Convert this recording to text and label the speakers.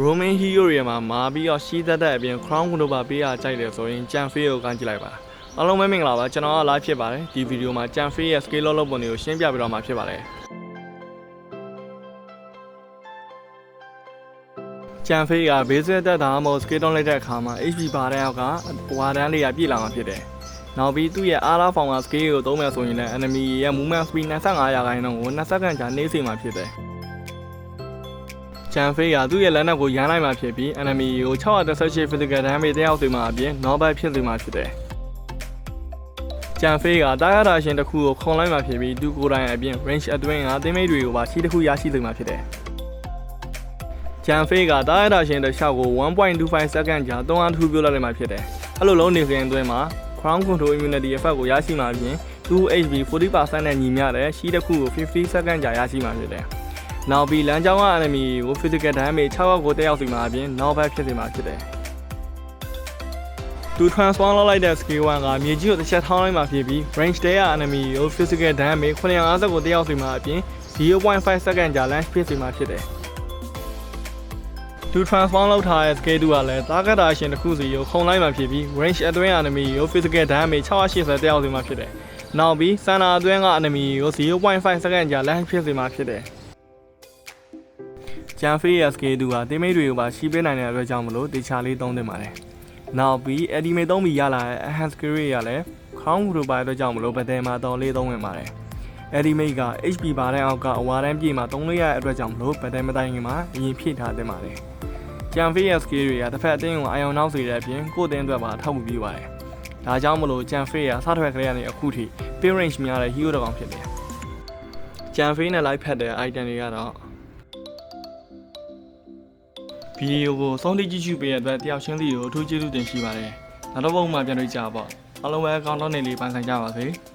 Speaker 1: Roman Hero တွေမှာမာပြီးတော့ရှီးသက်သက်အပြင် Crown Controller ပေးရကြိုက်တယ်ဆိုရင်ကြံဖေးကိုကမ်းကြည့်လိုက်ပါအားလုံးပဲမင်္ဂလာပါကျွန်တော်က live ဖြစ်ပါတယ်ဒီဗီဒီယိုမှာကြံဖေးရဲ့ scale လုပ်ပုံတွေကိုရှင်းပြပြတော့မှာဖြစ်ပါတယ်ကြံဖေးက basic တက်တာမဟုတ် scale လုပ်လိုက်တဲ့အခါမှာ HP ပါတဲ့အောက်ကဝါဒန်းလေးကပြည့်လာမှာဖြစ်တယ်နောက်ပြီးသူ့ရဲ့ ARA Form scale ကိုသုံးမယ်ဆိုရင်လည်း enemy ရဲ့ movement speed 25ရာခိုင်နှုန်းကို2စက္ကန့်ကြာနှေးစေမှာဖြစ်တယ် ချန်ဖေးကသူ့ရဲ့လက်နက်ကိုရမ်းလိုက်မှဖြစ်ပြီး enemy ကို618 physical damage တက်ရောက်စေမှာအပြင် knockback ဖြစ်စေမှာဖြစ်တယ်။ချန်ဖေးကတာယာတာရှင်တစ်ခုကိုခုံလိုက်မှဖြစ်ပြီးသူကိုယ်တိုင်အပြင် range အတွင်းကသင်းမိတ်တွေကိုပါချီတစ်ခုရရှိစေမှာဖြစ်တယ်။ချန်ဖေးကတာယာတာရှင်တစ်လျှောက်ကို1.25 second ကြာ3အားထူပြလိုက်မှဖြစ်တယ်။အဲ့လိုလုံးနေစဉ်အတွင်းမှာ crown control immunity effect ကိုရရှိမှာအပြင် 2HP 40%နဲ့ညီမျှတဲ့ရှီးတစ်ခုကို50 second ကြာရရှိမှာဖြစ်တယ်။ နောက်ပြီးလမ်းကြောင်းက enemy ကို physical damage 6ရောက်ကိုတက်ရောက်စီမှာအပြင် knockback ဖြစ်စေမှာဖြစ်တယ်။သူ transform လုပ်လိုက်တဲ့ skill 1ကမြေကြီးကိုတစ်ချက်ထောင်းလိုက်မှဖြစ်ပြီး range တဲက enemy ကို physical damage 950ကိုတက်ရောက်စီမှာအပြင်0.5 second ကြာ launch ဖြစ်စေမှာဖြစ်တယ်။သူ transform လုပ်ထားတဲ့ scale 2ကလည်း target အရှင်တစ်ခုစီကိုခုံလိုက်မှဖြစ်ပြီး range အတွင်း enemy ကို physical damage 680တက်ရောက်စီမှာဖြစ်တယ်။နောက်ပြီး center အတွင်းက enemy ကို0.5 second ကြာ launch ဖြစ်စေမှာဖြစ်တယ်။ ဂျန်ဖေးရဲ့ scale 2ကတိမိတ်တွေကိုပါရှီးပေးနိုင်တဲ့အတွက်ကြောင့်မလို့တေချာလေးသုံးသင့်ပါတယ်။နောက်ပြီး edimate သုံးပြီးရလာတဲ့ enhanced skill တွေကလည်း crown group ပါအတွက်ကြောင့်မလို့ဗတယ်မှာတော်လေးသုံးဝင်ပါတယ်။ edimate က HP ပါတဲ့အောက်ကအဝါတန်းပြေမှာသုံးလို့ရတဲ့အတွက်ကြောင့်မလို့ဗတယ်မတိုင်ခင်မှာအရင်ဖြည့်ထားသင့်ပါတယ်။ဂျန်ဖေးရဲ့ skill တွေကတစ်ဖက်အတင်းကိုအာရုံနောက်စေတဲ့အပြင်ကိုယ့်အတင်းအတွက်ပါထောက်ပံ့ပေးပါတယ်။ဒါကြောင့်မလို့ဂျန်ဖေးကစထွက်ကလေးကနေအခုထိ pin range များတဲ့ hero တစ်ကောင်ဖြစ်တယ်။ဂျန်ဖေးနဲ့လိုက်ဖက်တဲ့ item တွေကတော့ ဗီဒီယိုကိုစောင့်တိကြည့်ရှုပေးတဲ့အတွက်တယောက်ချင်းစီကိုအထူးကျေးဇူးတင်ရှိပါတယ်။နောက်တော့ဘုံမှာပြန်တွေ့ကြပါပေါ့။အားလုံးပဲကောင်းတော့နေလေးပန်းဆိုင်ကြပါစေ။